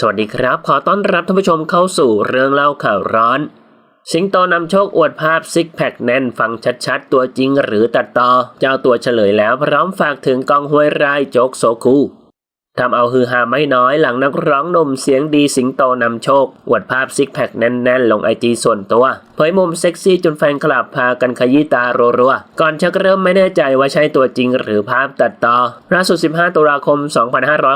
สวัสดีครับ ขอต้อนรับท่านผู้ชมเข้าสู่เรื่องเล่าข่าวร้อน สิงโตนำโชคอวดภาพซิกแพคแน่นฟังชัดๆ ตัวจริงหรือตัดต่อ เจ้าตัวเฉลยแล้วพร้อมฝากถึงกองห้วยรายโจกโซคู ทำเอาฮือฮาไม่น้อยหลังนักร้องหนุ่มเสียงดีสิงโตนำโชค อวดภาพซิกแพคแน่นๆ ลงไอจีส่วนตัว เผยมุมเซ็กซี่จนแฟนคลับพากันขยี้ตารัวๆ ก่อนชักเริ่มไม่แน่ใจว่าใช่ตัวจริงหรือภาพตัดต่อล่าสุด 15 ตุลาคม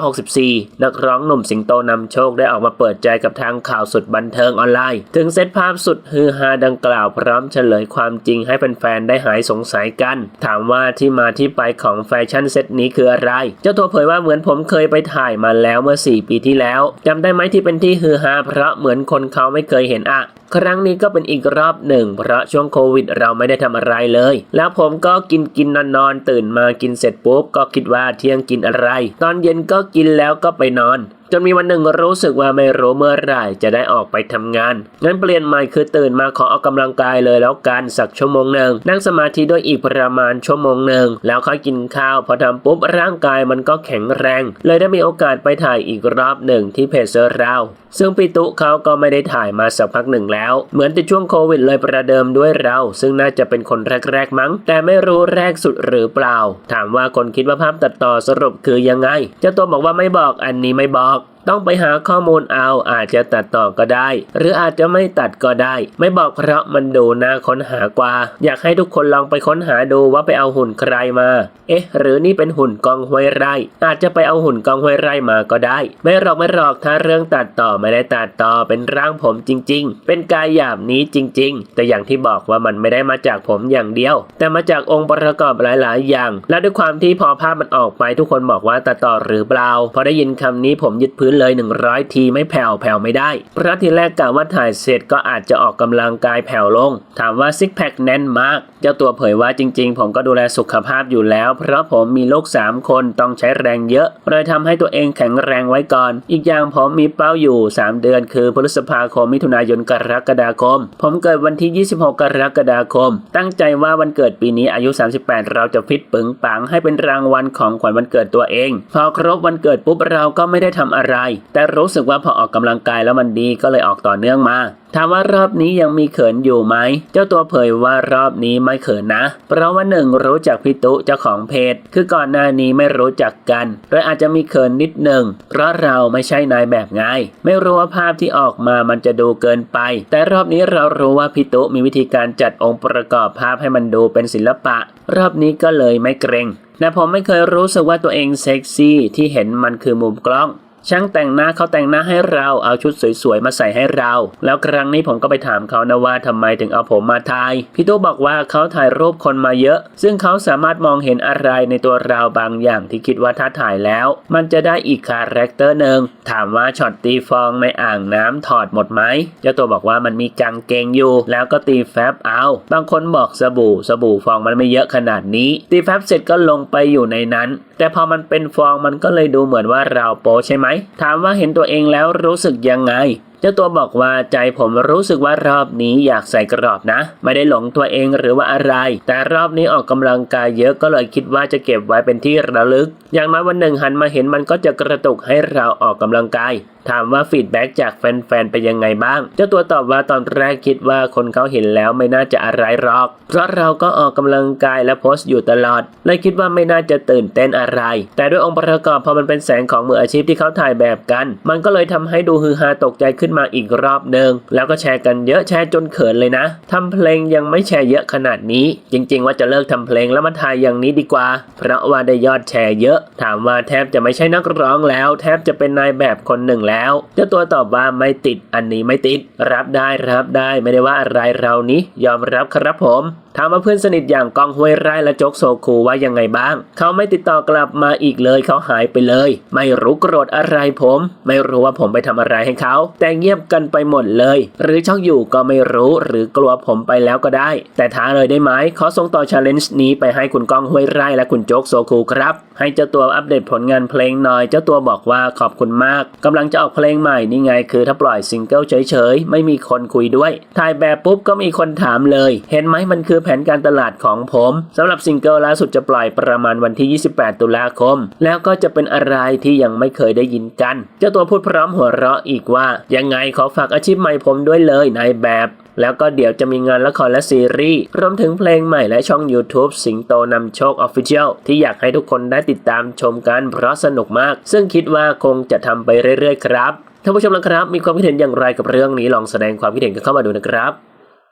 2564 นักร้องหนุ่มสิงโตนำโชคได้ออกมาเปิดใจกับทางข่าวสุดบันเทิงออนไลน์ ถึงเซตภาพสุดฮือฮาดังกล่าวพร้อมเฉลยความจริงให้แฟนๆได้หายสงสัยกัน ถามว่าที่มาที่ไปของแฟชั่นเซตนี้คืออะไร เจ้าตัวเผยว่าเหมือนผมเคยไปถ่ายมาแล้วเมื่อ 4 ปีที่แล้วจำได้ไหมที่เป็นที่ฮือฮาเพราะเหมือนคนเขาไม่เคยเห็นอะครั้งนี้ก็เป็นอีกรอบหนึ่ง เพราะช่วงโควิดเราไม่ได้ทำอะไรเลย แล้วผมก็กินกินนอนนอนตื่นมากินเสร็จปุ๊บก็คิดว่าเที่ยงกินอะไร ตอนเย็นก็กินแล้วก็ไปนอน จนมีวันหนึ่งรู้สึกว่าไม่รู้เมื่อไหร่จะได้ออกไปทำงาน งั้นเปลี่ยนใหม่คือตื่นมาขอออกกำลังกายเลยแล้วกันสักชั่วโมงหนึ่งนั่งสมาธิด้วยอีกประมาณชั่วโมงหนึ่งแล้วค่อยกินข้าวพอทำปุ๊บร่างกายมันก็แข็งแรง เลยได้มีโอกาสไปถ่ายอีกรอบหนึ่งที่เพจเซอร์ราวซึ่งปิตุเขาก็ไม่ได้ถ่ายมาสักพักหนึ่งแล้ว เหมือนติดช่วงโควิดเลยประเดิมด้วยเรา ซึ่งน่าจะเป็นคนแรกๆมั้ง แต่ไม่รู้แรกสุดหรือเปล่า ถามว่าคนคิดว่าภาพตัดต่อสรุปคือยังไงเจ้าตัวบอกว่าไม่บอกอันนี้ไม่บอก ต้องไปหาข้อมูลเอาอาจจะตัดต่อก็ได้ หรืออาจจะไม่ตัดก็ได้ ไม่บอกเพราะมันดูน่าค้นหากว่า อยากให้ทุกคนลองไปค้นหาดูว่าไปเอาหุ่นใครมา เอ๊ะ หรือนี่เป็นหุ่นกองห้วยไร่ อาจจะไปเอาหุ่นกองห้วยไร่มาก็ได้ ไม่หรอกไม่หรอกถ้าเรื่องตัดต่อไม่ได้ตัดต่อเป็นร่างผมจริง ๆ เป็นกายหยาบนี้จริง ๆ แต่อย่างที่บอกว่ามันไม่ได้มาจากผมอย่างเดียว แต่มาจากองค์ประกอบหลาย ๆ อย่าง และด้วยความที่พอภาพมันออกไปทุกคนบอกว่าตัดต่อหรือเปล่าพอได้ยินคำนี้ผมยึดพื้นเลย 100 ทีไม่แผ่วแผ่วไม่ได้ เพราะทีแรกกะว่าถ่ายเสร็จก็อาจจะออกกำลังกายแผ่วลง ถามว่าซิกแพคแน่นมาก เจ้าตัวเผยว่าจริง ๆ ผมก็ดูแลสุขภาพอยู่แล้ว เพราะผมมีลูก 3 คนต้องใช้แรงเยอะเลยทำให้ตัวเองแข็งแรงไว้ก่อน อีกอย่างผมมีเป้าอยู่ 3 เดือน คือพฤษภาคมมิถุนายนกรกฎาคม ผมเกิดวันที่ 26 กรกฎาคม ตั้งใจว่าวันเกิดปีนี้อายุ 38 เราจะฟิตปึงปังให้เป็นรางวัลของขวัญวันเกิดตัวเอง พอครบวันเกิดปุ๊บเราก็ไม่ได้ทำอะไรแต่รู้สึกว่าพอออกกำลังกายแล้วมันดีก็เลยออกต่อเนื่องมาถามว่ารอบนี้ยังมีเขินอยู่ไหม เจ้าตัวเผยว่ารอบนี้ไม่เขินนะ เพราะว่าหนึ่งรู้จักพี่ตุเจ้าของเพจ คือก่อนหน้านี้ไม่รู้จักกันโดยอาจจะมีเขินนิดหนึ่ง เพราะเราไม่ใช่นายแบบไง ไม่รู้ว่าภาพที่ออกมามันจะดูเกินไป แต่รอบนี้เรารู้ว่าพี่ตุมีวิธีการจัดองค์ประกอบภาพให้มันดูเป็นศิลปะ รอบนี้ก็เลยไม่เกรงแต่ผมไม่เคยรู้สึกว่าตัวเองเซ็กซี่ที่เห็นมันคือมุมกล้อง ช่างแต่งหน้าเขาแต่งหน้าให้เราเอาชุดสวยๆ มาใส่ให้เรา แล้วครั้งนี้ผมก็ไปถามเขานะว่าทำไมถึงเอาผมมาถ่าย พี่ตู้บอกว่าเขาถ่ายรูปคนมาเยอะ ซึ่งเขาสามารถมองเห็นอะไรในตัวเราบางอย่างที่คิดว่าถ้าถ่ายแล้ว มันจะได้อีกคาแรคเตอร์หนึ่งถามว่าช็อตตีฟองในอ่างน้ำถอดหมดไหมเจ้าตัวบอกว่ามันมีกางเกงอยู่ แล้วก็ตีแฟบเอา บางคนบอกสบู่สบู่ฟองมันไม่เยอะขนาดนี้ ตีแฟบเสร็จก็ลงไปอยู่ในนั้น แต่พอมันเป็นฟองมันก็เลยดูเหมือนว่าเราโป๊ใช่ไหมถามว่าเห็นตัวเองแล้วรู้สึกยังไงเจ้าตัวบอกว่าใจผมรู้สึกว่ารอบนี้อยากใส่กรอบนะ ไม่ได้หลงตัวเองหรือว่าอะไร แต่รอบนี้ออกกำลังกายเยอะก็เลยคิดว่าจะเก็บไว้เป็นที่ระลึก อย่างน้อยวันหนึ่งหันมาเห็นมันก็จะกระตุกให้เราออกกำลังกายถามว่าฟีดแบ็กจากแฟนๆ เป็นยังไงบ้าง เจ้าตัวตอบว่าตอนแรกคิดว่าคนเขาเห็นแล้วไม่น่าจะอะไรหรอก เพราะเราก็ออกกำลังกายและโพสต์อยู่ตลอดเลยคิดว่าไม่น่าจะตื่นเต้นอะไร แต่ด้วยองค์ประกอบพอมันเป็นแสงของมืออาชีพที่เขาถ่ายแบบกัน มันก็เลยทำให้ดูฮือฮาตกใจขึ้นมาอีกรอบหนึ่งแล้วก็แชร์กันเยอะแชร์จนเขินเลยนะทำเพลงยังไม่แชร์เยอะขนาดนี้ จริง ๆ ว่าจะเลิกทำเพลงแล้วมาถ่ายอย่างนี้ดีกว่า เพราะว่าได้ยอดแชร์เยอะ ถามว่าแทบจะไม่ใช่นักร้องแล้ว แทบจะเป็นนายแบบคนหนึ่งแล้วแล้วเจ้าตัวตอบว่าไม่ติดอันนี้ไม่ติด รับได้รับได้ไม่ได้ว่าอะไรเรานี้ยอมรับครับผมถามว่าเพื่อนสนิทอย่างกองห้วยไร่และโจ๊กโซคูว่ายังไงบ้าง เขาไม่ติดต่อกลับมาอีกเลยเขาหายไปเลย ไม่รู้โกรธอะไรผม ไม่รู้ว่าผมไปทำอะไรให้เขา แต่เงียบกันไปหมดเลย หรือช็อกอยู่ก็ไม่รู้หรือกลัวผมไปแล้วก็ได้ แต่ท้าเลยได้ไหมขอส่งต่อชาเลนจ์นี้ไปให้คุณกองห้วยไร่และคุณโจ๊กโซคูครับ ให้เจ้าตัวอัปเดตผลงานเพลงหน่อย เจ้าตัวบอกว่าขอบคุณมากกำลังจะออกเพลงใหม่นี่ไงคือถ้าปล่อยซิงเกิลเฉยๆ ไม่มีคนคุยด้วยถ่ายแบบปุ๊บก็มีคนถามเลย เห็นไหมมันคือแผนการตลาดของผมสำหรับซิงเกิลล่าสุดจะปล่อยประมาณวันที่ 28 ตุลาคม แล้วก็จะเป็นอะไรที่ยังไม่เคยได้ยินกัน เจ้าตัวพูดพร้อมหัวเราะอีกว่า ยังไงขอฝากอาชีพใหม่ผมด้วยเลยนายแบบ แล้วก็เดี๋ยวจะมีงานละครและซีรีส์ รวมถึงเพลงใหม่และช่อง YouTube สิงโตนำโชค Official ที่อยากให้ทุกคนได้ติดตามชมกันเพราะสนุกมาก ซึ่งคิดว่าคงจะทำไปเรื่อยๆครับท่านผู้ชมนะครับ มีความคิดเห็นอย่างไรกับเรื่องนี้ลองแสดงความคิดเห็นกันเข้ามาดูนะครับ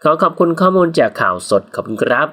ขอขอบคุณข้อมูลจากข่าวสดขอบคุณครับ